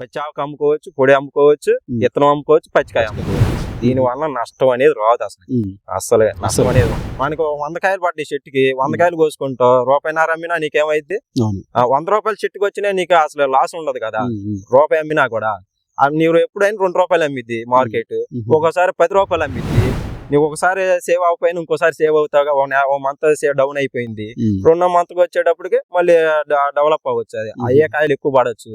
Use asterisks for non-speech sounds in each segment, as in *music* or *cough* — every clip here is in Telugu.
పచ్చి ఆకు అమ్ముకోవచ్చు పొడి అమ్ముకోవచ్చు. విత్తనం అమ్ముకోవచ్చు పచ్చికాయ అమ్ముకోవచ్చు. దీని వల్ల నష్టం అనేది రాదు అసలు. అసలు నష్టం. అనేది. మనకు వంద కాయలు పడ్డాయి చెట్టుకి. వంద కాయలు కోసుకుంటావు రూపాయిన్నర అమ్మినా నీకేమైంది అవును. ఆ వంద రూపాయలు చెట్టుకి వచ్చినా నీకు అసలు లాస్ ఉండదు కదా. రూపాయి అమ్మినా కూడా. నీవు ఎప్పుడైనా రెండు రూపాయలు అమ్మిద్ది మార్కెట్. ఉమ్. ఒకసారి పది రూపాయలు అమ్మిద్ది. నీవు ఒకసారి సేవ్ అవ్వకపోయినా ఇంకోసారి సేవ్ అవుతాగా ఓ మంత్ డౌన్ అయిపోయింది. రెండో మంత్ వచ్చేటప్పటికి మళ్ళీ డెవలప్ అవ్వచ్చు అది. అయ్యే కాయలు ఎక్కువ పడవచ్చు.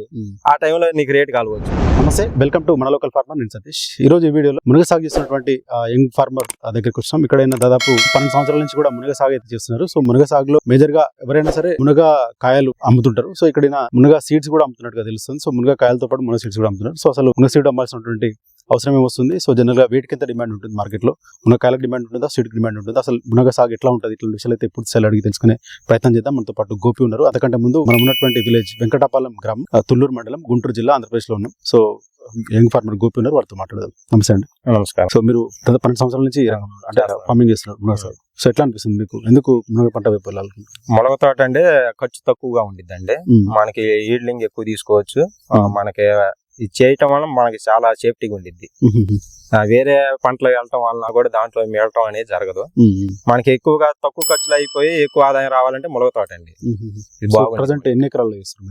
ఆ టైంలో నీకు రేట్ కలవచ్చు. నమస్తే వెల్కమ్ టు మన లోకల్ ఫార్మర్ నేను సతీష్. ఈ రోజు ఈ వీడియోలో మునగ సాగు చేస్తున్నటువంటి ఆ, యంగ్ ఫార్మర్ దగ్గరికి వచ్చాం. ఇక్కడైనా దాదాపు పన్నెండు సంవత్సరాల నుంచి కూడా మునగ సాగు అయితే చేస్తున్నారు. సో మునగ సాగులో మేజర్గా ఎవరైనా సరే మునగ కాయలు అమ్ముతుంటారు. సో ఇక్కడ మునగ సీడ్స్ కూడా అమ్ముతున్నట్టుగా తెలుస్తుంది. సో మునగ కాయలతో పాటు మునగ సీడ్స్ కూడా అమ్ముతున్నారు. సో అసలు మునగ సీడ్ అమ్మాల్సినటువంటి అవసరం ఏమొస్తుంది సో జనరల్గా వీటికి ఎంత డిమాండ్ ఉంటుంది మార్కెట్లో మునగ కాయలకు డిమాండ్ ఉంటుందా? సీడ్ డిమాండ్ ఉంటుందా? అసలు మునగ సాగు ఎట్లా ఉంటుంది? ఇట్లా విషయాలు అయితే ఇప్పుడు సెల్ అడిగి తెలుసుకునే ప్రయత్నం చేద్దాం. మనతో పాటు గోపి ఉన్నారు. అంతకంటే ముందు మనం ఉన్నటువంటి విలేజ్ వెంకటాపాలెం గ్రామం తుళ్ళూరు మండలం గుంటూరు జిల్లా ఆంధ్రప్రదేశ్లో ఉన్నాం. సో యంగ్ ఫార్మర్ గోపి ఉన్నారు. వారితో మాట్లాడదాం. నమస్తే అండి. నమస్కారం. సో మీరు దాదాపు పన్నెండు సంవత్సరాల నుంచి అంటే ఫార్మింగ్ చేస్తున్నారు. మునగ సో ఎట్లా అనిపిస్తుంది మీకు? ఎందుకు మునగ పంట వైపు? మొలక తోట అంటే ఖర్చు తక్కువగా ఉండిద్దండి. మనకి ఈడ్లింగ్ ఎక్కువ తీసుకోవచ్చు. మనకి ఇది చేయటం వల్ల మనకి చాలా సేఫ్టీగా ఉండిద్ది. వేరే పంటలు వెళ్ళటం వల్ల కూడా దాంట్లో మిగలటం అనేది జరగదు. మనకి ఎక్కువగా తక్కువ ఖర్చులు అయిపోయి ఎక్కువ ఆదాయం రావాలంటే మొలక తోట అండి. ప్రజెంట్ ఎన్ని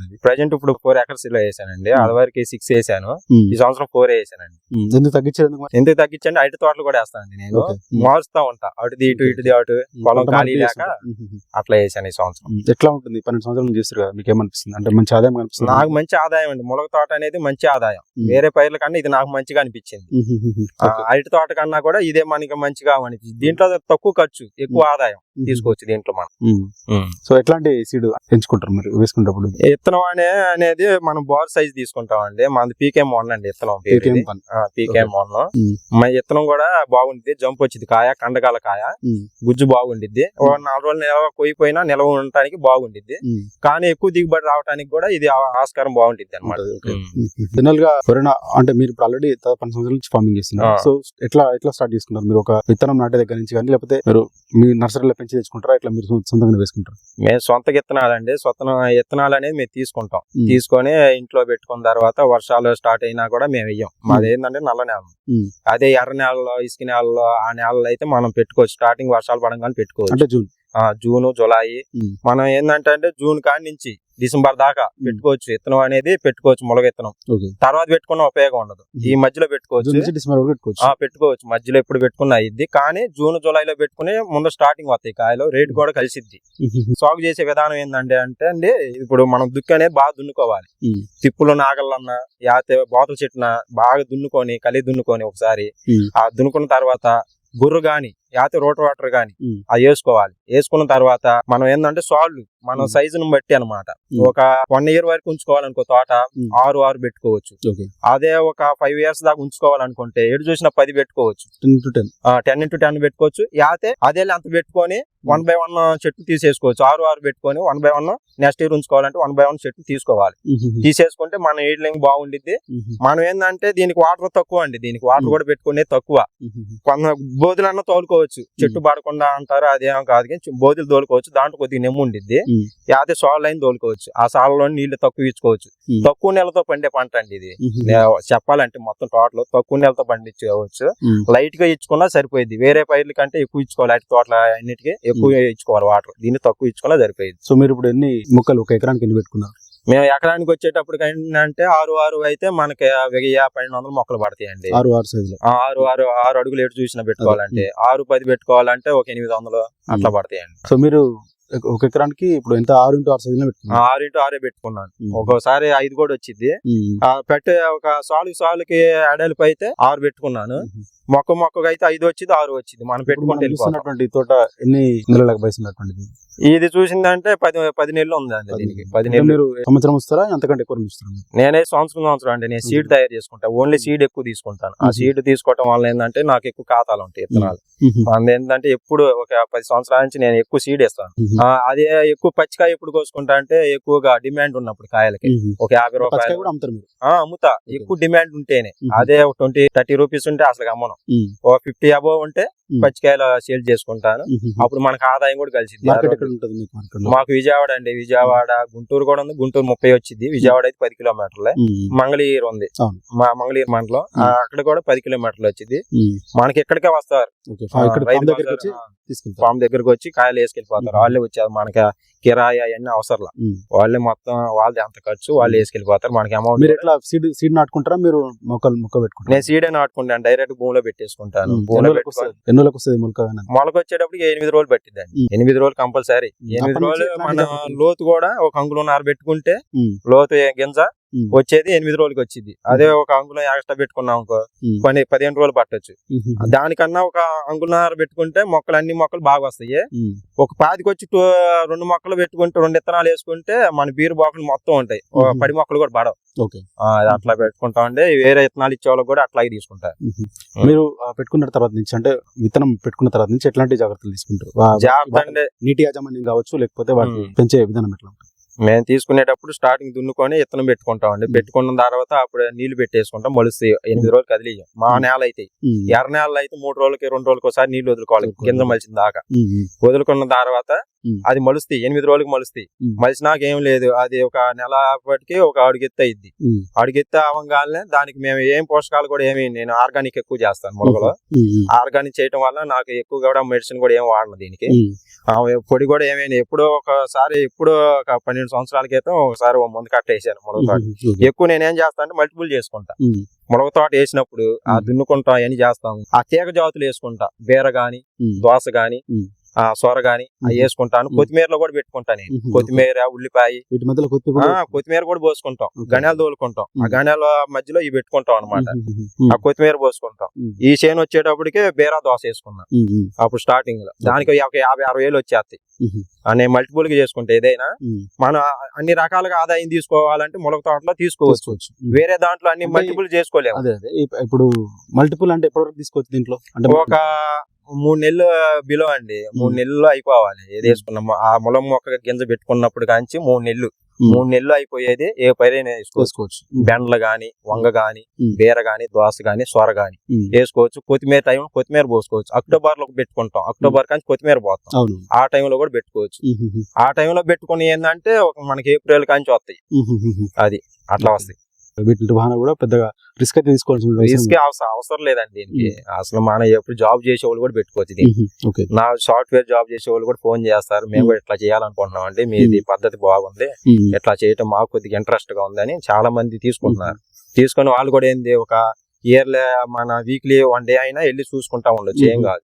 ఇది? ప్రజెంట్ ఇప్పుడు ఫోర్ ఎకర్స్లో వేసానండి. అది వరకు సిక్స్ వేసాను. ఈ సంవత్సరం ఫోర్ వేసానండి. ఎందుకు తగ్గించారు ఎందుకు తగ్గించండి? అరటి తోటలు కూడా వేస్తానండి నేను. మారుస్తా ఉంటా. అటుది ఇటు ఇటుది అటు. పొలం ఖాళీ లేక. అట్లా వేసాను ఈ సంవత్సరం. ఎట్లా ఉంటుంది? పన్నెండు సంవత్సరాల చేస్తారు కదా మీకు ఏమనిపిస్తుంది అంటే మంచి ఆదాయం కనిపిస్తుంది. నాకు మంచి ఆదాయం అండి. ములగ తోట అనేది మంచి ఆదాయం. వేరే పైర్ల కన్నా ఇది నాకు మంచిగా అనిపించింది. అరటి తోట కన్నా కూడా ఇదే మనకి మంచిగా అనిపించింది దీంట్లో తక్కువ ఖర్చు ఎక్కువ ఆదాయం. తీసుకోవచ్చు దీంట్లో మనం. సో ఎట్లాంటి సీడ్ ఎంచుకుంటారు మీరు? వేసుకున్నప్పుడు విత్తనం అనే అనేది మనం బార్ సైజ్ తీసుకుంటాం అండి మనది పీకేఎం వన్ అండి. ఆ, పీకేఎం వన్. మన విత్తనం కూడా బాగుండిద్ది. జంప్ వచ్చింది కాయ కండగాల కాయ. గుజ్జు బాగుండిద్ది. నాలుగు రోజులు నిలవ కొయ్యిపోయినా నిలవ ఉండటానికి బాగుండిద్ది. కానీ ఎక్కువ దిగుబడి రావడానికి కూడా ఇది ఆస్కారం బాగుండిద్ది అనమాట. జనరల్గా ఎవరైనా అంటే మీరు ఆల్రెడీ పన్నెండు సంవత్సరాల నుంచి ఫార్మింగ్ చేస్తున్నారు. సో ఎట్లా ఎట్లా స్టార్ట్ చేసుకున్నారు? మీరు ఒక విత్తనం నాటే దగ్గర నుంచి కానీ లేకపోతే మీరు మీ నర్సరీలో పెంచి తెచ్చుకుంటారా? ఇట్లా మీరు సొంతంగా వేసుకుంటారు? మేము సొంత విత్తనాలండి. సొంత విత్తనాలు అనేది మేము తీసుకుంటాం. తీసుకొని ఇంట్లో పెట్టుకున్న తర్వాత వర్షాలు స్టార్ట్ అయినా కూడా మేము వెయ్యం. మాది ఏంటంటే నల్ల నేల. అదే ఎర్ర నేలలో ఇసుక నేలలో ఆ నేలలో అయితే మనం పెట్టుకోవచ్చు. స్టార్టింగ్ వర్షాలు పడంగానే పెట్టుకోవచ్చు. అంటే జూన్. June July. మనం ఏంటంటే అంటే జూన్ కాడి నుంచి డిసెంబర్ దాకా పెట్టుకోవచ్చు. విత్తనం అనేది పెట్టుకోవచ్చు మొలగ విత్తనం. తర్వాత పెట్టుకున్న ఉపయోగం ఉండదు. ఈ మధ్యలో పెట్టుకోవచ్చు. డిసెంబర్ పెట్టుకోవచ్చు. ఆ పెట్టుకోవచ్చు. మధ్యలో ఎప్పుడు పెట్టుకున్న అయ్యిద్ది కానీ జూన్ జూలైలో పెట్టుకుని ముందు స్టార్టింగ్ వస్తాయి. కాయలు రేట్ కూడా కలిసిద్ది. సాగు చేసే విధానం ఏంటంటే అంటే అండి ఇప్పుడు మనం దుక్కి అనేది బాగా దున్నుకోవాలి. తిప్పులు నాగళ్ళన్నా యాతే బోతల చెట్టున బాగా దున్నుకొని కలి దున్నుకొని ఒకసారి. ఆ దున్నుకున్న తర్వాత గుర్రు గాని యాతే రోట వాటర్ గాని ఉమ్. అది వేసుకోవాలి. వేసుకున్న తర్వాత మనం ఏంటంటే సాల్వ్ మనం. సైజును బట్టి అన్నమాట. ఉమ్. ఒక వన్ ఇయర్ వరకు ఉంచుకోవాలనుకో తోట. ఆరు ఆరు పెట్టుకోవచ్చు. అదే ఒక ఫైవ్ ఇయర్స్ దాకా ఉంచుకోవాలనుకుంటే ఎటు చూసినా పది పెట్టుకోవచ్చు. Ten to ten. Ten into ten పెట్టుకోవచ్చు. యాతే అదే అంత పెట్టుకొని వన్ బై వన్ చెట్టు తీసేసుకోవచ్చు. ఆరు ఆరు పెట్టుకొని one by one next year ఉంచుకోవాలంటే one by one చెట్టు తీసుకోవాలి. తీసేసుకుంటే మన ఈడ్లింగ్ బాగుండిద్ది. మనం ఏంటంటే దీనికి వాటర్ తక్కువ అండి. దీనికి వాటర్. కూడా పెట్టుకునే తక్కువ. కొంత బోధులన్నా తోలుకోవచ్చు. చెట్టు పడకుండా అంటారు అదేం కాదు కానీ బోధులు తోలుకోవచ్చు. దాంట్లో కొద్దిగా నెమ్ము ఉండిద్ది. యాతే సాల్ లైన్ తోలుకోవచ్చు. ఆ సాలలో నీళ్ళు తక్కువ ఇచ్చుకోవచ్చు. తక్కువ నెలతో పండే పంట అండి ఇది. చెప్పాలంటే మొత్తం టోటల్ తక్కువ నెలతో పండించుకోవచ్చు. లైట్గా ఇచ్చుకున్నా సరిపోయింది వేరే పైర్ల కంటే ఎక్కువ ఇచ్చుకోవాలి. అటు తోటల అన్నిటికీ ఎక్కువ ఇచ్చుకోవాలి వాటర్. దీన్ని తక్కువ ఇచ్చుకున్నా సరిపోయింది సో మీరు ఇప్పుడు ఎన్ని మొక్కలు ఒక ఎకరానికి ఎన్ని పెట్టుకున్నారు? మేము ఎకరానికి వచ్చేటప్పుడు అంటే ఆరు ఆరు అయితే మనకి వెయ్యి పన్నెండు వందల మొక్కలు పడతాయండి. ఆరు ఆరు సైజులో. ఆరు ఆరు ఆరు అడుగులు ఎటు చూసినా పెట్టుకోవాలంటే ఆరు పది పెట్టుకోవాలంటే ఒక ఎనిమిది వందలు అట్లా పడతాయండి. సో మీరు ఒక ఎకరానికి ఇప్పుడు ఎంత? ఆరు ఇంటూ ఆరు సైజులో ఆరు ఇంటూ ఆరే పెట్టుకున్నాను. ఒక్కోసారి ఐదు కూడా వచ్చింది పెట్టే ఒక సాలుకి సాలుకి అడలుపు అయితే ఆరు పెట్టుకున్నాను. మొక్క మొక్కకు అయితే ఐదు వచ్చింది ఆరు వచ్చింది. మనం పెట్టుకుంటే తోట ఎన్ని నెలలకు వయసున్నటువంటిది ఇది చూసిందంటే పది పది నెలలు ఉందండి దీనికి. పది నెలలు. సంవత్సరం వస్తారా అంతకంటే ఎక్కువ? నేనే సంవత్సరం సంవత్సరం అండి. నేను సీడ్ తయారు చేసుకుంటా. ఓన్లీ సీడ్ ఎక్కువ తీసుకుంటాను. ఆ. సీడ్ తీసుకోవటం వల్ల ఏంటంటే నాకు ఎక్కువ ఖాతాలు ఉంటాయి విత్తనాలు మ్మ్. అందులో ఏంటంటే ఎప్పుడు ఒక పది సంవత్సరాల నుంచి నేను ఎక్కువ సీడ్ ఇస్తాను అదే ఎక్కువ పచ్చికాయ ఎప్పుడు కోసుకుంటా అంటే ఎక్కువగా డిమాండ్ ఉన్నప్పుడు కాయలకి. ఒక యాభై రూపాయలు. అమ్ముతా. ఎక్కువ డిమాండ్ ఉంటేనే. అదే ట్వంటీ థర్టీ రూపీస్ ఉంటే అసలు అమ్మను. మ్మ్. ఒక ఫిఫ్టీ అబోవ్ ఉంటే. పచ్చికాయలు సేల్ చేసుకుంటాను. అప్పుడు మనకు ఆదాయం కూడా కలిసింది మీకు విజయవాడ అండి. విజయవాడ గుంటూరు కూడా ఉంది. గుంటూరు ముప్పై వచ్చింది విజయవాడ అయితే పది కిలోమీటర్లే. మంగళగిరి ఉంది. మా మంగళగిరి మండలం. అక్కడ కూడా పది కిలోమీటర్లు వచ్చింది మనకి ఇక్కడికే వస్తారు? తీసుకెళ్తారు ఫామ్ దగ్గరకు వచ్చి కాయలు వేసుకెళ్ళిపోతారు. వాళ్ళే వచ్చారు మనకి కిరాయి అవన్నీ అవసరం. వాళ్ళే మొత్తం వాళ్ళది ఎంత ఖర్చు వాళ్ళు వేసుకెళ్ళిపోతారు మనకి అమౌంట్ మీరు ఎట్లా సీడ్ సీడ్ నాటుకుంటారా మీరు మొక్కలు మొక్క పెట్టుకుంటారా నేను సీడే నాటుకుంటాను డైరెక్ట్ భూమిలో పెట్టేసుకుంటాను మ్మ్. భూమిలో ఎన్ని రోజులకు పెట్టుకొని వస్తుంది? మొలక? మొలక వచ్చేటప్పటికి ఎనిమిది రోజులు పట్టిద్దండి. ఎనిమిది రోజులు కంపల్సరీ ఎనిమిది రోజులు మన? లోతు కూడా ఒక అంగుళం నార పెట్టుకుంటే. లోతు గింజ. వచ్చేది ఎనిమిది రోజులకి వచ్చింది అదే ఒక అంగుళం ఎక్స్ట్రా పెట్టుకున్నాం అనుకో. పని పదిహేను రోజులు పట్టొచ్చు. దానికన్నా ఒక అంగుళన్నర పెట్టుకుంటే మొక్కలు అన్ని మొక్కలు బాగా వస్తాయి. ఒక పాతికి వచ్చి రెండు మొక్కలు పెట్టుకుంటే రెండు విత్తనాలు వేసుకుంటే మన బీరు బాకులు మొత్తం ఉంటాయి. పడి మొక్కలు కూడా పడవు అట్లా పెట్టుకుంటాం అంటే వేరే విత్తనాలు ఇచ్చే వాళ్ళకి కూడా అట్లాగే తీసుకుంటారు. మీరు పెట్టుకున్న తర్వాత నుంచి అంటే విత్తనం పెట్టుకున్న తర్వాత నుంచి ఎట్లాంటి జాగ్రత్తలు తీసుకుంటారు జాగ్రత్త అంటే నీటి యాజమాన్యం కావచ్చు లేకపోతే వాటిని. పెంచే విధానం ఎట్లా ఉంటుంది? మేము తీసుకునేటప్పుడు స్టార్టింగ్ దున్నుకొని విత్తనం పెట్టుకుంటాం అండి. పెట్టుకున్న తర్వాత అప్పుడు నీళ్ళు పెట్టేసుకుంటాం మొలుస్తాయి ఎనిమిది రోజులు కదిలియం మా. నేల అయితే. ఎర్ర నేలలు అయితే మూడు రోజులకి రెండు రోజులకి ఒకసారి నీళ్ళు వదులుకోవాలి. గింజ మలిచిన దాకా. వదులుకున్న తర్వాత. అది మలుస్తాయి ఎనిమిది రోజులకి మలుస్తాయి. మలిసినాక ఏం లేదు అది ఒక నెల అప్పటికి ఒక అడుగెత్తి అయింది. అడుగెత్తి అవ్వగానే దానికి మేము ఏం పోషకాలు కూడా ఏమి నేను ఆర్గానిక్ ఎక్కువ చేస్తాను మొలకలో. ఆర్గానిక్ చేయటం వల్ల నాకు ఎక్కువ కూడా మెడిసిన్ కూడా ఏం వాడను దీనికి పొడి కూడా ఏమైనా ఎప్పుడో ఒకసారి ఎప్పుడో ఒక పన్నెండు సంవత్సరాల క్రితం ఒకసారి ఓ మందు కట్ట వేసాను మునగ తోట. ఎక్కువ నేను ఏం చేస్తాను అంటే మల్టిపుల్ చేసుకుంటా. మునగ తోట వేసినప్పుడు ఆ. దున్నుకుంటాం అవన్నీ చేస్తాం ఆ తీగ జాతులు వేసుకుంటా బీర గాని. దోస గాని సొర గాని అవి. వేసుకుంటాను. కొత్తిమీరలో కూడా పెట్టుకుంటాను. కొత్తిమీర ఉల్లిపాయ వీటి మధ్యలో కొత్తిమీర కూడా పోసుకుంటాం. గణాలు తోలుకుంటాం ఆ. గణాల మధ్యలో ఇవి పెట్టుకుంటాం. మ్మ్. ఆ కొత్తిమీర పోసుకుంటాం. ఈ చేను వచ్చేటప్పటికే బీరా దోస వేసుకున్నాం. అప్పుడు స్టార్టింగ్లో దానికి ఒక యాభై అరవై వేలు వచ్చేస్తాయి నేను మల్టిపుల్గా చేసుకుంటే ఏదైనా. మనం అన్ని రకాలుగా ఆదాయం తీసుకోవాలంటే మొలక తోటలో తీసుకోవచ్చు. వేరే దాంట్లో అన్ని మల్టిపుల్ చేసుకోలేము ఇప్పుడు మల్టిపుల్ అంటే ఎప్పటివరకు తీసుకోవచ్చు దీంట్లో అంటే ఒక మూడు నెలలు బిలో అండి. మూడు మ్మ్. నెలలు అయిపోవాలి. ఏది వేసుకున్నాము ఆ ములం మొక్క గింజ పెట్టుకున్నప్పుడు కాంచి మూడు నెలలు. మూడు నెలలు అయిపోయేది ఏ పైరైనా వేసుకోవచ్చు. బెండలు గాని వంగ గాని. బీర గాని దోస గాని సొర గాని. వేసుకోవచ్చు. కొత్తిమీర టైం కొత్తిమీర పోసుకోవచ్చు. అక్టోబర్లో పెట్టుకుంటాం. అక్టోబర్ కానీ కొత్తిమీర పోతాం. ఆ టైంలో కూడా పెట్టుకోవచ్చు. ఆ టైంలో పెట్టుకుని ఏంటంటే ఒక మనకి ఏప్రిల్ కాంచి వస్తాయి. అది. అట్లా వస్తాయి. వీటి నిర్వహణ కూడా పెద్దగా రిస్క్ అయితే తీసుకోవాల్సిన రిస్క్ అవసరం అవసరం లేదండి దీనికి. అసలు మనం ఎప్పుడు జాబ్ చేసే వాళ్ళు కూడా పెట్టుకోవచ్చు దీనికి నా సాఫ్ట్వేర్ జాబ్ చేసే వాళ్ళు కూడా ఫోన్ చేస్తారు. మేము కూడా ఇట్లా చేయాలనుకుంటున్నాం అండి మీది పద్ధతి బాగుంది. ఇట్లా చేయటం మాకు కొద్దిగా ఇంట్రెస్ట్గా ఉందని చాలా మంది తీసుకుంటున్నారు తీసుకొని వాళ్ళు కూడా ఏంది ఒక ఇయర్లీ మన వీక్లీ వన్ డే అయినా వెళ్ళి చూసుకుంటా ఉండొచ్చు. ఏం. కాదు.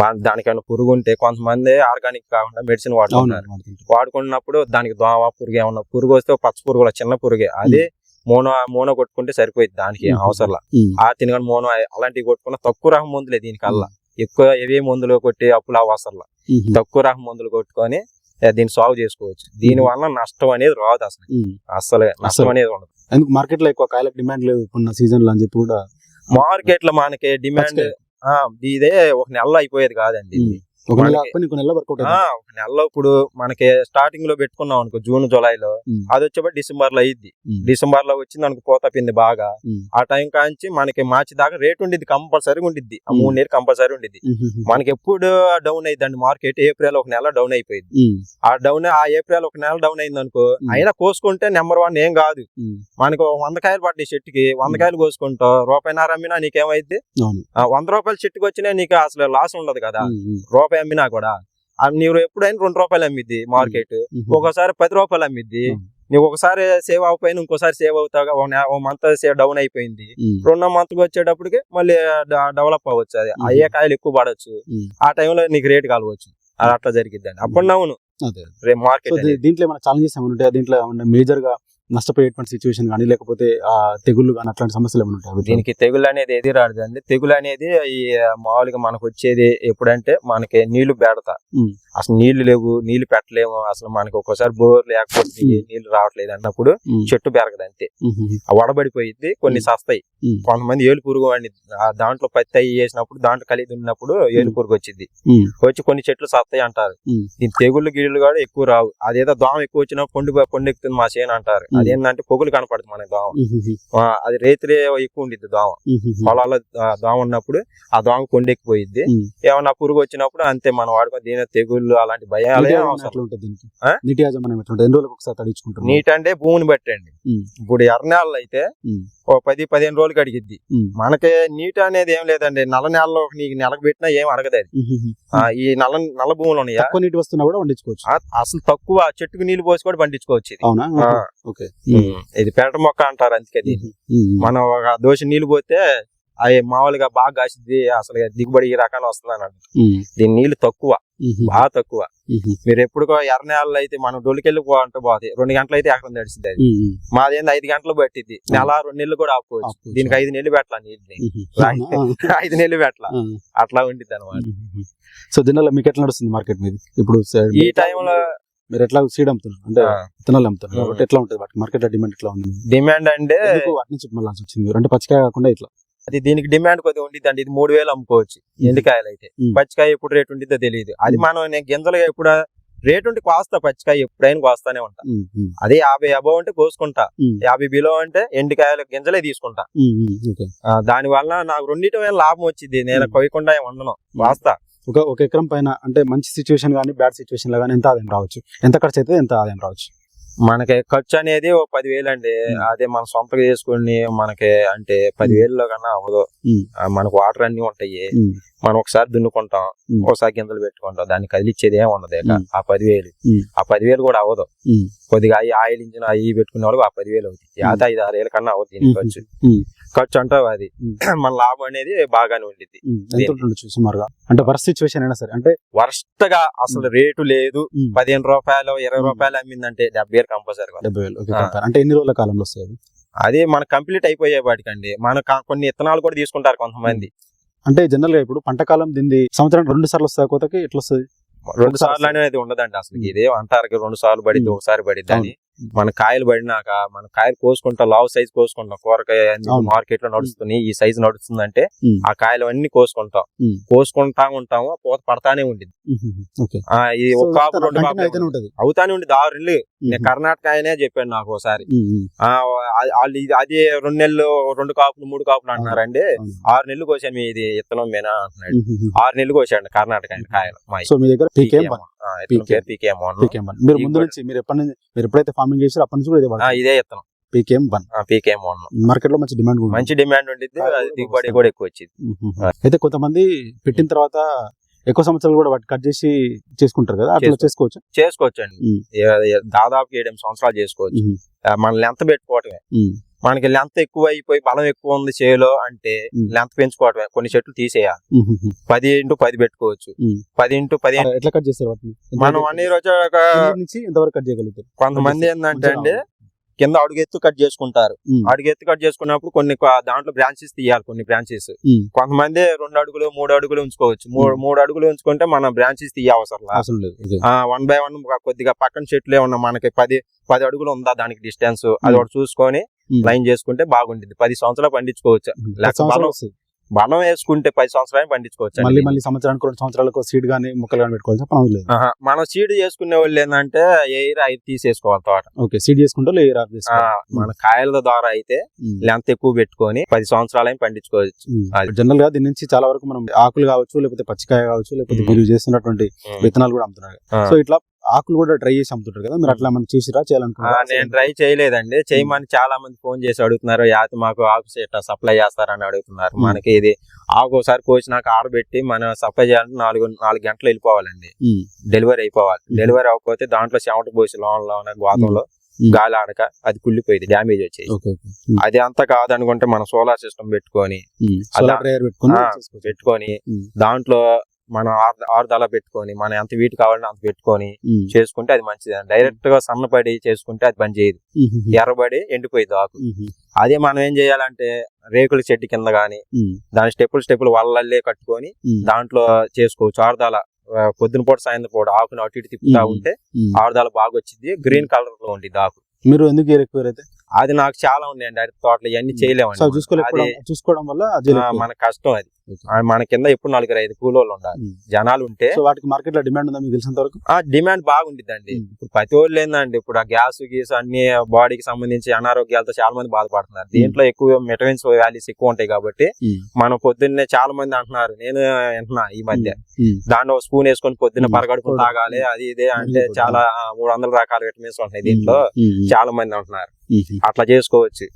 మన దానికైనా పురుగు ఉంటే కొంతమంది ఆర్గానిక్ కాకుండా మెడిసిన్ వాడుతున్నారు. వాడుకున్నప్పుడు దానికి దోమ పురుగు ఏమన్నా పురుగు వస్తే పచ్చ పురుగుల చిన్న పురుగే. అదే మోనో మోనో కొట్టుకుంటే సరిపోయింది దానికి ఏం మ్మ్. అవసరం మ్మ్. ఆ తినగానే మోనో అలాంటివి కొట్టుకున్న తక్కువ రకం మందులే దీనికల్లా ఎక్కువ ఏవే మందులు కొట్టి అప్పులు అవసరం మ్మ్. తక్కువ రకం మందులు కొట్టుకొని దీన్ని సాల్వ్ చేసుకోవచ్చు దీని వల్ల నష్టం అనేది రాదు అసలు. అసలు నష్టం. అనేది ఉండదు ఎందుకు మార్కెట్లో ఎక్కువ కాయలకు డిమాండ్ లేదు ఉన్న సీజన్లో అని చెప్పి కూడా మార్కెట్లో మనకి డిమాండ్ ఇదే ఒక నెలలో అయిపోయేది కాదండి. ఒక నెల వర్కౌట్ ఒక నెలలో ఇప్పుడు మనకి స్టార్టింగ్లో పెట్టుకున్నాం అనుకో జూన్ జూలైలో అది వచ్చేప్పుడు డిసెంబర్లో అయ్యిద్ది. డిసెంబర్లో వచ్చింది అనుకో పోతా పింది బాగా. ఆ టైం కాంచి మనకి మార్చి దాకా రేట్ ఉండిద్ది కంపల్సరీ ఉండిద్ది. ఆ మూడు నెలలు కంపల్సరీ ఉండిద్ది. మనకి ఎప్పుడు డౌన్ అయ్యిందండి మార్కెట్ ఏప్రిల్ ఒక నెల డౌన్ అయిపోయింది ఆ డౌన్ ఆ ఏప్రిల్ ఒక నెల డౌన్ అయింది అనుకో. అయినా కోసుకుంటే నెంబర్ వన్ ఏం కాదు. మనకు వంద కాయలు పడ్డాయి చెట్టుకి వంద కాయలు కోసుకుంటావు అమ్మినా నీకేమైద్ది? అవును. ఆ, వంద రూపాయల చెట్టుకి వచ్చినా నీకు అసలు లాస్ ఉండదు కదా. రూపాయి అమ్మినా కూడా నీవు ఎప్పుడైనా రెండు రూపాయలు అమ్మిద్ది మార్కెట్ ఒకసారి పది రూపాయలు అమ్మిద్ది. నువ్వు ఒకసారి సేవ్ అవ్వకపోయినా ఇంకోసారి సేవ్ అవుతావు ఒక మంత్ సేవ్ డౌన్ అయిపోయింది. రెండో మంత్ వచ్చేటప్పటికి మళ్ళీ డెవలప్ అవ్వచ్చు అది. అయ్యే కాయలు ఎక్కువ పడవచ్చు ఆ టైంలో నీకు రేట్ కలవచ్చు. అది అట్లా జరిగిద్ది అప్పుడు అవును. రేపు మార్కెట్ దీంట్లో ఏమైనా ఛాలెంజెస్ ఏమైనా ఉంటాయా దీంట్లో ఏమైనా మేజర్గా నష్టపోయేటువంటి సిచ్యువేషన్ కానీ లేకపోతే ఆ తెగుళ్ళు కానీ అట్లాంటి సమస్యలు ఏమైనా ఉంటాయి దీనికి తెగులు అనేది ఏది రాదండి తెగులు అనేది ఈ మామూలుగా మనకు వచ్చేది ఎప్పుడంటే మనకి నీళ్ళు బెడత. అసలు నీళ్ళు లేవు నీళ్ళు పెట్టలేము అసలు మనకి ఒక్కోసారి బోర్ లేకపోతే. నీళ్ళు రావట్లేదు అన్నప్పుడు చెట్టు పెరగదు అంతే వడబడిపోయింది కొన్ని. సస్తాయి. కొంతమంది ఏలు పురుగు ఆ దాంట్లో పత్తి అయ్యి వేసినప్పుడు దాంట్లో కలిగి ఉన్నప్పుడు ఏలు. పురుగు వచ్చింది వచ్చి కొన్ని చెట్లు సస్తాయి అంటారు. దీని తెగుళ్ళు గిళ్ళు కూడా ఎక్కువ రావు అదేదో దోమ ఎక్కువ వచ్చినా పొండి పొండెక్కుతుంది మా చేను అంటారు. అదేంటంటే పొగులు కనపడుతుంది మనకి దోమ. అది రేతులే ఎక్కువ ఉండిద్ది దోమ. పొలాల్లో దోమ ఉన్నప్పుడు ఆ దోమ కొండెక్కిపోయిద్ది. ఏమన్నా పురుగు వచ్చినప్పుడు అంతే మనం వాడుకొని దీని తెగుళ్ళు అలాంటి భయాలే నీటి యాజమాన్యం ఎట్లా ఎన్ని రోజులకు ఒకసారి అంటే భూమిని బట్టండి. ఇప్పుడు ఎర్రనేళ్ళు అయితే. ఓ పది పదిహేను రోజులు కడిగిద్ది. మనకి నీట్ అనేది ఏం లేదండి. నల్ల నేలలో నీకు నెలకు పెట్టినా ఏం అడగదు అది. ఈ నల్ల నల్ల భూములు ఉన్నాయా? తక్కువ నీటి వస్తున్నా కూడా వండించుకోవచ్చు. ఆ, అసలు తక్కువ చెట్టుకు నీళ్ళు పోసి కూడా పండించుకోవచ్చు ఇది. అవునా? ఓకే. ఇది పెరట మొక్క అంటారు అందుకే దీన్ని. మనం ఒక దోశ నీళ్ళు పోతే అవి మామూలుగా బాగా కాసిద్ది అసలు దిగుబడి ఈ రకాన్ని వస్తుంది అన్నాడు ఉమ్, దీని నీళ్ళు తక్కువ. బాగా తక్కువ. మీరు ఎప్పుడు ఎర్ర నేలలో అయితే మనం డొలికెళ్ళి పోవాలంటే పోతే రెండు గంటలు అయితే ఎక్కడ తడిసింది అది. మాదేంది ఐదు గంటలు పట్టింది నెల రెండు నెలలు కూడా ఆపుకోవచ్చు. దీనికి ఐదు నెలలు పెట్టాల. అవునా? ఐదు నెలలు పెట్టాల. అట్లా ఉండిద్ది అనమాట సో జనరల్ మీకు ఎట్లా నడుస్తుంది మార్కెట్ మీద? ఇప్పుడు ఈ టైంలో మీరు ఎట్లా సీడ్ అమ్ముతున్నారు? అంటే విత్తనాలు అమ్ముతున్నారు. కాబట్టి ఎట్లా ఉంటుంది వాటి మార్కెట్ డిమాండ్ ఎట్లా ఉంది? డిమాండ్ అంటే వాటి నుంచి మళ్ళీ వచ్చింది? అంటే పచ్చికాయ కాకుండా ఇట్లా. అది దీనికి డిమాండ్ కొద్దిగా ఉండిద్ది అండి ఇది మూడు వేలు అమ్ముకోవచ్చు ఎండుకాయలు అయితే. పచ్చికాయ ఎప్పుడు రేటు ఉండిద్దో తెలియదు అది. మనం నేను గింజలుగా ఎప్పుడు రేటు ఉంటే కోస్తా పచ్చికాయ ఎప్పుడైనా కోస్తానే ఉంటా. అదే యాభై అబవ్ అంటే కోసుకుంటా. యాభై బిలో అంటే ఎండుకాయల గింజలే తీసుకుంటా. దాని వల్ల నాకు రెండింటి లాభం వచ్చింది నేను. కొయ్యకుండా ఉండను వాస్తా ఒక ఒక ఎకరం పైన అంటే మంచి సిచ్యువేషన్ కానీ బ్యాడ్ సిచ్యువేషన్లో కానీ ఎంత ఆదాయం రావచ్చు? ఎంత ఖర్చు అయితే ఎంత ఆదాయం రావచ్చు? మనకి ఖర్చు అనేది ఓ పదివేలు అండి. అదే మనం సొంతగా చేసుకుని మనకి అంటే పదివేలలో కన్నా అవ్వదు. మనకు వాటర్ అన్ని ఉంటాయి. మనం ఒకసారి దున్నుకుంటాం. ఒకసారి గింజలు పెట్టుకుంటాం. దాన్ని కదిలిచ్చేది ఏం ఉండదు. ఆ పదివేలు. ఆ పదివేలు కూడా అవ్వదు. కొద్దిగా అవి ఆయిల్ ఇంజిన్ అవి పెట్టుకునే వాళ్ళకి ఆ పదివేలు అవుతుంది యాత ఐదు ఆరు వేల కన్నా అవుతుంది. ఖర్చు. ఖర్చు అంటావు అది. *clears throat* మన లాభం అనేది బాగానే ఉండిద్ది. సుమారుగా. అంటే వర్స్ట్ సిచ్యువేషన్ అయినా సరే? అంటే వరస్ట్గా అసలు రేటు లేదు. పదిహేను రూపాయలు ఇరవై. రూపాయలు అమ్మిందంటే డెబ్బై వేలు కంపల్సరీ డెబ్బై వేలు. అంటే ఎన్ని రోజుల కాలంలో వస్తాయి అవి? అది మన కంప్లీట్ అయిపోయే వాటికండి. మన కొన్ని ఇత్తనాలు కూడా తీసుకుంటారు కొంతమంది. అంటే జనరల్గా ఇప్పుడు పంట కాలం దీన్ని సంవత్సరం రెండు సార్లు వస్తాయి కోతకి ఎట్లా వస్తుంది? రెండు సార్లు అనేది ఉండదండి అసలు. ఇదే అంటారు రెండు సార్లు పడిద్ది ఉమ్. ఒకసారి పడిద్ది అని. మన కాయలు పడినాక మన కాయలు కోసుకుంటాం లావు సైజ్ కోసుకుంటాం అవును. మార్కెట్లో నడుస్తుంది ఈ సైజ్ నడుస్తుందంటే. ఆ కాయలు అన్ని కోసుకుంటాం. కోసుకుంటా ఉంటాము పూత పడతానే ఆ ఇది ఒక కాపు రెండు ఉంటది. అవుతానే ఉండిద్ది. ఆరు నెలలు నేను కర్ణాటక ఆయనే చెప్పాడు నాకు ఒకసారి. వాళ్ళు ఇది అది రెండు నెలలు రెండు కాపులు మూడు కాపులు అంటున్నారండి. ఆరు నెలలు కోసాను మీ ఇది ఇత్తనం మేనా అంటున్నాడు. ఆరు నెలలు కోసాడు కర్ణాటక ఆయన కాయలు సో మీ దగ్గర పీకేఎం వన్ వన్ మీరు ముందు. నుంచి మీరు ఎప్పటి నుంచి మీరు ఎప్పుడైతే ఫార్మింగ్ చేసారో అప్పటి నుంచి కూడా ఇదే ఆ, వాడారు ఇదే ఇత్తనం పీకేఎం వన్ పీకేఎం వన్ మార్కెట్లో. మంచి డిమాండ్ కూడా ఉంది. మంచి డిమాండ్ ఉండిద్ది అది దిగుబడి. కూడా ఎక్కువ వచ్చింది. అయితే కొంతమంది పెట్టిన తర్వాత ఎక్కువ సంవత్సరాలు కూడా వాటి కట్ చేసి చేసుకుంటారు కదా? అట్లా చేసుకో- చేసుకోవచ్చు? చేసుకోవచ్చండి. ఉమ్. ఏ- ఏ- దాదాపు ఏడు సంవత్సరాలు చేసుకోవచ్చు. ఉమ్, ఆ, మన లెంత్ పెట్టుకోవటమే. మనకి లెంత్ ఎక్కువ అయిపోయి బలం ఎక్కువ ఉంది చేలో అంటే. లెంత్ పెంచుకోవటమే కొన్ని చెట్లు తీసేయాలి. పది ఇంటూ పది పెట్టుకోవచ్చు. పది ఇంటూ అలా ఎట్లా కట్ చేస్తారు మనం అన్ని రోజు నుంచి ఎంతవరకు కట్ చేయగలుగుతారు కొంతమంది. ఏంటంటే అండి కింద అడుగెత్తు కట్ చేసుకుంటారు అడుగెత్తు కట్ చేసుకున్నప్పుడు కొన్ని దాంట్లో బ్రాంచెస్ తీయాలి కొన్ని బ్రాంచెస్. కొంతమంది రెండు అడుగులు మూడు అడుగులు ఉంచుకోవచ్చు మూడు మూడు అడుగులు ఉంచుకుంటే మనం బ్రాంచెస్ తీయ అవసరం. వన్ బై వన్ కొద్దిగా పక్కన చెట్లే ఉన్న మనకి పది పది అడుగులు ఉందా దానికి డిస్టెన్స్ అది. ఒకటి చూసుకొని. లైన్ చేసుకుంటే బాగుంటుంది పది సంవత్సరాలు పండించుకోవచ్చు ఉమ్. లేక పది సంవత్సరాలు బలం- వేసుకుంటే పది సంవత్సరాలు పండించుకోవచ్చు మళ్ళీ. మళ్ళీ సంవత్సరానికి రెండు సంవత్సరాలకు సీడ్ గానీ మొక్కలు కానీ పెట్టుకోవాల్సిన పని లేదు ఆహా. మనం సీడ్ చేసుకునే వాళ్ళు ఏంటంటే ఎయిర్ ఐదు తీసేసుకోవాలి తోట ఓకే సీడ్ చేసుకుంటే లేయర్ ఆఫ్ మన కాయల ద్వారా అయితే. లెంత్ ఎక్కువ పెట్టుకొని పది సంవత్సరాలు పండించుకోవచ్చు. జనరల్గా దీని నుంచి చాలా వరకు మనం ఆకులు కావచ్చు లేకపోతే పచ్చికాయ కావచ్చు లేకపోతే. మీరు చేస్తున్నటువంటి విత్తనాలు కూడా అమ్ముతున్నారు. సో ఇట్లా ఆకులు కూడా డ్రై చేసి అమ్ముతుంటారు కదా? మీరు అట్లా మనం చేసిరా? చేయాలనుకుంటున్నారా? నేను ట్రై చేయలేదండి. చేయమని చాలా మంది ఫోన్ చేసి అడుగుతున్నారు యాతి మాకు ఆకు సెట్ సప్లై చేస్తారని అడుగుతున్నారు. ఉమ్. మనకి ఇది ఆకు ఒకసారి కోసినాక ఆరబెట్టి మనం సప్లై చేయాలంటే నాలుగు నాలుగు గంటలు వెళ్ళిపోవాలండి. డెలివరీ అయిపోవాలి. డెలివరీ అవ్వకపోతే దాంట్లో చెమట పోసి లోన్ లోన గోతంలో. గాలి ఆడక అది కుళ్ళిపోయింది డ్యామేజ్ వచ్చేది. అది అంతా కాదనుకుంటే మనం సోలార్ సిస్టమ్ పెట్టుకొని పెట్టుకుని. దాంట్లో మనం ఆరు ఆరుదల పెట్టుకొని మనం ఎంత వీటి కావాలంటే అంత పెట్టుకొని. చేసుకుంటే అది మంచిది డైరెక్ట్గా సన్నపడి చేసుకుంటే అది పని చేయదు. ఎర్రబడి ఎండిపోయింది ఆకు. అదే మనం ఏం చేయాలంటే రేకుల చెట్టు కింద గాని. దాని స్టెప్పులు స్టెప్పులు వల్లల్లే కట్టుకొని. దాంట్లో చేసుకోవచ్చు ఆరుదల పొద్దున పూట సాయంత్రం పూట ఆకును అటు ఇటు తిప్పుతా. ఉంటే. ఆరుదల బాగా వచ్చింది గ్రీన్ కలర్లో ఉంది ఆకు మీరు ఎందుకు ఎక్కువ అయితే అది నాకు చాలా ఉన్నాయండి అరటి తోటలు ఇవన్నీ అది చూసుకోవడం వల్ల. మన కష్టం అది మన కింద ఎప్పుడు నలుగురు ఐదు కూలోళ్ళు ఉండాలి. జనాలు ఉంటే వాటికి మార్కెట్లో డిమాండ్ ఉందా? మీకు తెలిసినంత వరకు? ఆ డిమాండ్ బాగుండిద్దండి. మ్మ్. ఇప్పుడు ప్రతి వాళ్ళు ఏందండి ఇప్పుడు ఆ గ్యాస్ గీస్ అన్ని బాడీకి సంబంధించి అనారోగ్యాలతో చాలా మంది బాధపడుతున్నారు దీంట్లో ఎక్కువ మెటవిన్స్ వాల్యూస్ ఎక్కువ ఉంటాయి కాబట్టి మనం పొద్దున్నే చాలా మంది అంటున్నారు నేను అంటున్నా ఈ మధ్య. దాంట్లో ఒక స్పూన్ వేసుకొని పొద్దున్న. పరగడుపు. తాగాలి అది ఇదే అంటే. చాలా మూడు వందల రకాల విటమిన్స్ ఉంటున్నాయి దీంట్లో. చాలా మంది అంటున్నారు. అట్లా చేసుకోవచ్చు.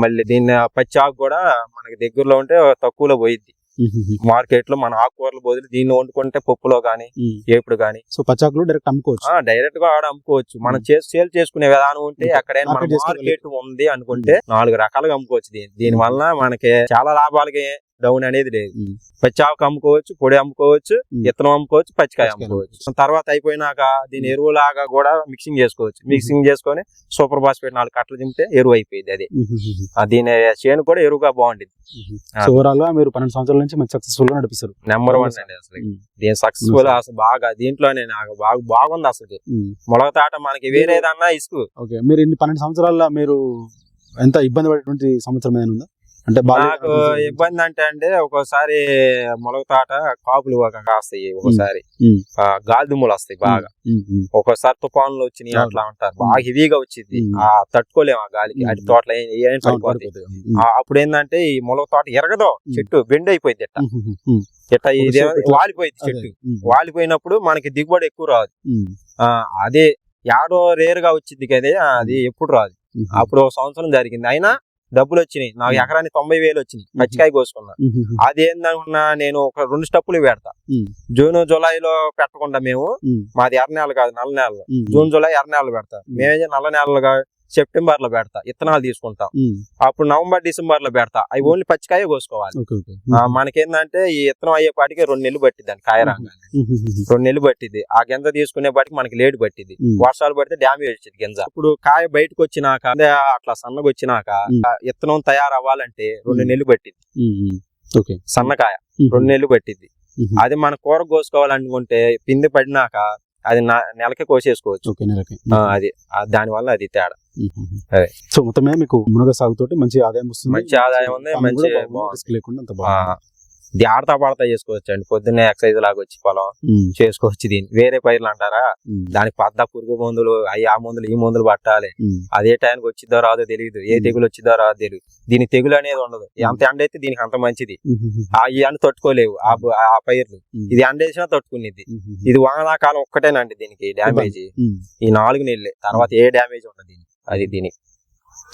మళ్ళీ దీన్ని పచ్చి ఆకు కూడా మనకి దగ్గరలో ఉంటే తక్కువలో పోయిద్ది ఉమ్. మార్కెట్లో మన ఆకుకూరల బదులు దీన్ని వండుకుంటే పప్పులో గానీ. ఏపుడు గానీ సో పచ్చాకులు డైరెక్ట్ అమ్ముకోవచ్చు డైరెక్ట్గా ఆడ అమ్ముకోవచ్చు మనం చేసి సేల్ చేసుకునే విధానం ఉంటే. ఎక్కడైనా. మార్కెట్ ఉంది అనుకుంటే నాలుగు రకాలుగా అమ్ముకోవచ్చు దీని దీని వలన మనకి చాలా లాభాలకి డౌన్ అనేది లేదు. పచ్చి ఆకు అమ్ముకోవచ్చు పొడి అమ్ముకోవచ్చు ఉమ్. విత్తనం అమ్ముకోవచ్చు పచ్చికాయ అమ్ముకోవచ్చు. తర్వాత అయిపోయినాక దీని ఎరువులాగా కూడా మిక్సింగ్ చేసుకోవచ్చు. మిక్సింగ్ చేసుకొని సూపర్ ఫాస్ఫేట్ నాలుగు కట్టలు దింపితే ఎరువు అయిపోయింది అది. దీని చేను కూడా ఎరువుగా బాగుంటుంది. ఓవరాల్గా మీరు పన్నెండు సంవత్సరాల నుంచి మంచి సక్సెస్ఫుల్గా నడిపిస్తారు. నెంబర్ వన్ అండి అసలు. దీని సక్సెస్ఫుల్ అసలు బాగా దీంట్లోనే నాకు బాగా బాగుంది అసలు. ఉమ్. మొలక తాట మనకి వేరేదన్నా ఇసుకు. ఓకే. మీరు ఇన్ని పన్నెండు సంవత్సరాల్లో మీరు ఎంత ఇబ్బంది పడేటువంటి సంవత్సరం ఏదైనా ఉందా? అంటే నాకు ఇబ్బంది అంటే అంటే ఒక్కోసారి మొలక తాట కాపులు కాస్తాయి ఒకసారి ఉమ్. ఆ, గాలి దుమ్ములు వస్తాయి బాగా. ఒక్కోసారి తుఫాన్లు వచ్చినాయి. అట్లా ఉంటారు బాగా హెవీగా వచ్చింది. ఆ తట్టుకోలేము ఆ గాలికి. అటు తోటలు ఏం. ఆ, అప్పుడు ఏంటంటే ఈ మొలక తోట ఎరగదో చెట్టు బెండ్ అయిపోయింది ఇట్ట. ఉమ్. ఇట్ట ఇది వాలిపోయింది. చెట్టు. వాలిపోయినప్పుడు మనకి దిగుబడి ఎక్కువ రాదు అదే యాడో రేర్గా వచ్చింది కదా అది ఎప్పుడు రాదు. అప్పుడు ఒక సంవత్సరం జరిగింది అయినా డబ్బులు వచ్చినాయి నాకు. ఎకరానికి తొంభై వేలు వచ్చినాయి పచ్చికాయ కోసుకున్నా. అది ఏందనుకున్నా నేను ఒక రెండు స్టెప్పులు పెడతా. జూన్ జూలైలో పెట్టకుండా మేము. మాది ఎర్ర నెలలు కాదు నల్ల నెలలు. జూన్ జూలై ఎర్ర నెలలు పెడతా మేమే నల్ల నెలలుగా సెప్టెంబర్లో పెడతా ఇత్తనాలు తీసుకుంటాం. అప్పుడు నవంబర్ డిసెంబర్లో పెడతా. అవి ఓన్లీ పచ్చికాయ కోసుకోవాలి. మనకేందంటే ఈ ఇత్తనం అయ్యేపాటికి రెండు నెలలు కాయరాంగా ఉమ్. ఉమ్. ఉమ్. రెండు నెలలు పట్టింది ఆ గింజ తీసుకునే పాటికి మనకి లేట్ పట్టింది. వర్షాలు పడితే డ్యామేజ్ వచ్చింది గింజ. ఇప్పుడు కాయ బయటకు వచ్చినాక అదే అట్లా సన్నగా వచ్చినాక ఇత్తనం తయారవ్వాలంటే రెండు. నెలలు పట్టింది సన్నకాయ. రెండు నెలలు పట్టింది. అది మన కూర కోసుకోవాలనుకుంటే పిండి పడినాక అది నెలకి కోసేసుకోవచ్చు. అది ఆ, దాని వల్ల అది తేడా. అదే. సో మొత్తం మీద మీకు మునగ సాగుతోటి మంచి ఆదాయం వస్తుంది. మంచి ఆదాయం ఉంది, మంచి risk లేకుండా అంత ఆ, బాగుంది. ఇది ఆడతా పాడతా చేసుకోవచ్చు అండి. పొద్దున్నే ఎక్సైజ్ లాగా వచ్చి పొలం. చేసుకోవచ్చు దీన్ని. వేరే పైర్లు అంటారా. దానికి పద్ద పురుగు మందులు అవి ఆ మందులు ఈ మందులు పట్టాలి. అదే టైంకి వచ్చిద్దో రాదో తెలియదు ఏ. తెగులు వచ్చిద్దో రాదో తెలియదు దీనికి తెగులు అనేది ఉండదు. ఎంత ఎండ అయితే దీనికి అంత మంచిది. ఆ ఈ ఎండ తట్టుకోలేవు. ఆ పైర్లు. ఇది ఎండేసినా తట్టుకునేది. ఉమ్. ఇది వానాకాలం ఒక్కటేనండి దీనికి డ్యామేజ్. ఈ నాలుగు నెలలే. తర్వాత ఏ డ్యామేజ్ ఉండదు దీనికి. అది దీనికి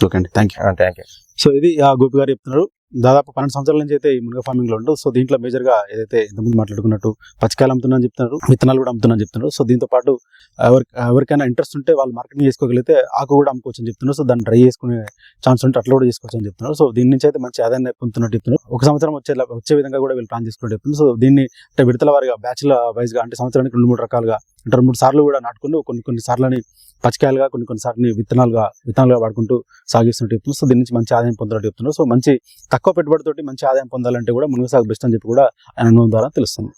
ఓకే అండి. Thank you thank you so ఇది ఆ గోపి గారు చెప్తున్నారు. దాదాపు పన్నెండు సంవత్సరాల నుంచి అయితే ఈ మునగ ఫార్మింగ్లో ఉంటుంది సో దీంట్లో మేజర్గా ఏదైతే ఇంతకుముందు మాట్లాడుకున్నట్టు పచ్చికాయలు అమ్ముతున్నా అని చెప్తున్నారు విత్తనాలు కూడా అమ్ముతున్నా అని చెప్తున్నారు. సో దీంతో పాటు ఎవరి ఎవరికైనా ఇంట్రెస్ట్ ఉంటే వాళ్ళు మార్కెటింగ్ చేసుకోగలిగితే ఆకు కూడా అమ్ముకోవచ్చు అని చెప్తున్నారు. సో దాన్ని డ్రై చేసుకునే ఛాన్స్ ఉంటే అట్లా కూడా చేసుకోవచ్చు అని చెప్తున్నారు. సో దీని నుంచి అయితే మంచి ఆదాయాన్ని పొందుతున్నట్టు చెప్తున్నారు. ఒక సంవత్సరం వచ్చే వచ్చే విధంగా కూడా వీళ్ళు ప్లాన్ చేసుకున్నట్టు చెప్తున్నారు. సో దీన్ని అంటే విడతల వారిగా బ్యాచ్ల వైజ్గా అంటే సంవత్సరానికి రెండు మూడు రకాలుగా అంటే రెండు మూడు సార్లు కూడా నాటుకుని కొన్ని కొన్ని సార్లని పచ్చికాయలుగా కొన్ని కొన్నిసార్లు విత్తనాలుగా విత్తనాలుగా వాడుకుంటూ సాగిస్తున్నట్టు చెప్తున్నారు. సో దీని నుంచి మంచి ఆదాయం పొందాలని చెప్తున్నారు. సో మంచి తక్కువ పెట్టుబడితోటి మంచి ఆదాయం పొందాలంటే కూడా మునుగ సాగు బెస్ట్ అని చెప్పి కూడా ఆయన అనుభవం ద్వారా తెలుస్తుంది.